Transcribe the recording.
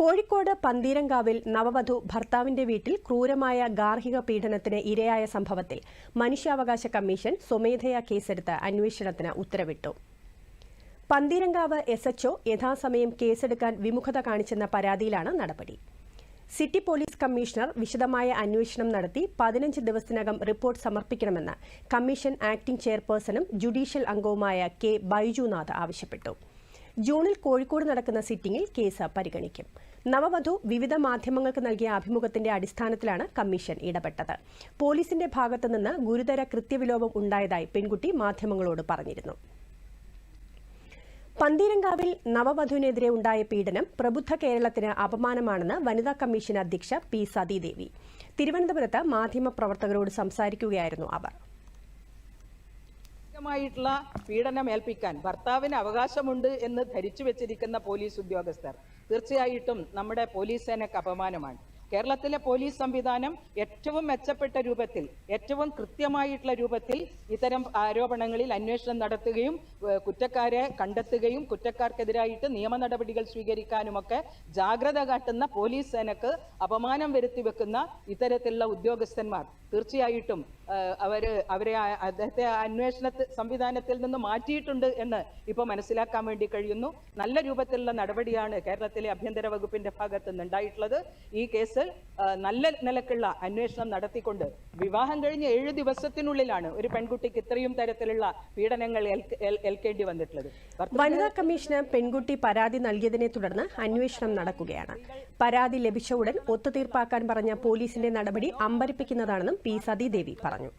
കോഴിക്കോട് പന്തീരങ്കാവിൽ നവവധു ഭർത്താവിന്റെ വീട്ടിൽ ക്രൂരമായ ഗാർഹിക പീഡനത്തിന് ഇരയായ സംഭവത്തിൽ മനുഷ്യാവകാശ കമ്മീഷൻ സ്വമേധയാ കേസെടുത്ത് അന്വേഷണത്തിന് ഉത്തരവിട്ടു. പന്തീരങ്കാവ് എസ് എച്ച്ഒ യഥാസമയം കേസെടുക്കാൻ വിമുഖത കാണിച്ചെന്ന പരാതിയിലാണ് നടപടി. സിറ്റി പോലീസ് കമ്മീഷണർ വിശദമായ അന്വേഷണം നടത്തി പതിനഞ്ച് ദിവസത്തിനകം റിപ്പോർട്ട് സമർപ്പിക്കണമെന്ന് കമ്മീഷൻ ആക്ടിംഗ് ചെയർപേഴ്സണും ജുഡീഷ്യൽ അംഗവുമായ കെ ബൈജുനാഥ് ആവശ്യപ്പെട്ടു. ജൂണിൽ കോഴിക്കോട് നടക്കുന്ന സിറ്റിംഗിൽ കേസ് പരിഗണിക്കും. നവവധു വിവിധ മാധ്യമങ്ങൾക്ക് നൽകിയ അഭിമുഖത്തിന്റെ അടിസ്ഥാനത്തിലാണ് കമ്മീഷൻ ഇടപെട്ടത്. പോലീസിന്റെ ഭാഗത്തുനിന്ന് ഗുരുതര കൃത്യവിലോപം ഉണ്ടായതായി പെൺകുട്ടി മാധ്യമങ്ങളോട് പറഞ്ഞിരുന്നു. പന്തീരങ്കാവിൽ നവവധുവിനെതിരെ ഉണ്ടായ പീഡനം പ്രബുദ്ധ കേരളത്തിന് അപമാനമാണെന്ന് വനിതാ കമ്മീഷൻ അധ്യക്ഷ പി സതീദേവി. തിരുവനന്തപുരത്ത് മാധ്യമപ്രവർത്തകരോട് സംസാരിക്കുകയായിരുന്നു അവർ. മായിട്ടുള്ള പീഡനം ഏൽപ്പിക്കാൻ ഭർത്താവിന് അവകാശമുണ്ട് എന്ന് ധരിച്ചു വെച്ചിരിക്കുന്ന പോലീസ് ഉദ്യോഗസ്ഥർ തീർച്ചയായിട്ടും നമ്മുടെ പോലീസ് സേനയ്ക്ക് അപമാനമാണ്. കേരളത്തിലെ പോലീസ് സംവിധാനം ഏറ്റവും മെച്ചപ്പെട്ട രൂപത്തിൽ ഏറ്റവും കൃത്യമായിട്ടുള്ള രൂപത്തിൽ ഇത്തരം ആരോപണങ്ങളിൽ അന്വേഷണം നടത്തുകയും കുറ്റക്കാരെ കണ്ടെത്തുകയും കുറ്റക്കാർക്കെതിരായിട്ട് നിയമ നടപടികൾ സ്വീകരിക്കാനുമൊക്കെ ജാഗ്രത കാട്ടുന്ന പോലീസ് സേനക്ക് അപമാനം വരുത്തി വെക്കുന്ന ഇത്തരത്തിലുള്ള ഉദ്യോഗസ്ഥന്മാർ. തീർച്ചയായിട്ടും അവർ അവരെ അദ്ദേഹത്തെ അന്വേഷണ സംവിധാനത്തിൽ നിന്ന് മാറ്റിയിട്ടുണ്ട് എന്ന് ഇപ്പോൾ മനസ്സിലാക്കാൻ വേണ്ടി കഴിയുന്നു. നല്ല രൂപത്തിലുള്ള നടപടിയാണ് കേരളത്തിലെ ആഭ്യന്തര വകുപ്പിന്റെ ഭാഗത്ത് ഈ കേസ് നല്ല നിലക്കുള്ള അന്വേഷണം നടത്തിക്കൊണ്ട് വിവാഹം കഴിഞ്ഞ് ഏഴ് ദിവസത്തിനുള്ളിലാണ് ഒരു പെൺകുട്ടിക്ക് ഇത്രയും തരത്തിലുള്ള പീഡനങ്ങൾ ഏൽക്കേണ്ടി വന്നിട്ടുള്ളത്. വനിതാ കമ്മീഷന് പെൺകുട്ടി പരാതി നൽകിയതിനെ തുടർന്ന് അന്വേഷണം നടക്കുകയാണ്. പരാതി ലഭിച്ച ഉടൻ ഒത്തുതീർപ്പാക്കാൻ പറഞ്ഞ പോലീസിന്റെ നടപടി അമ്പരിപ്പിക്കുന്നതാണെന്നും പി. സതീദേവി പറഞ്ഞു.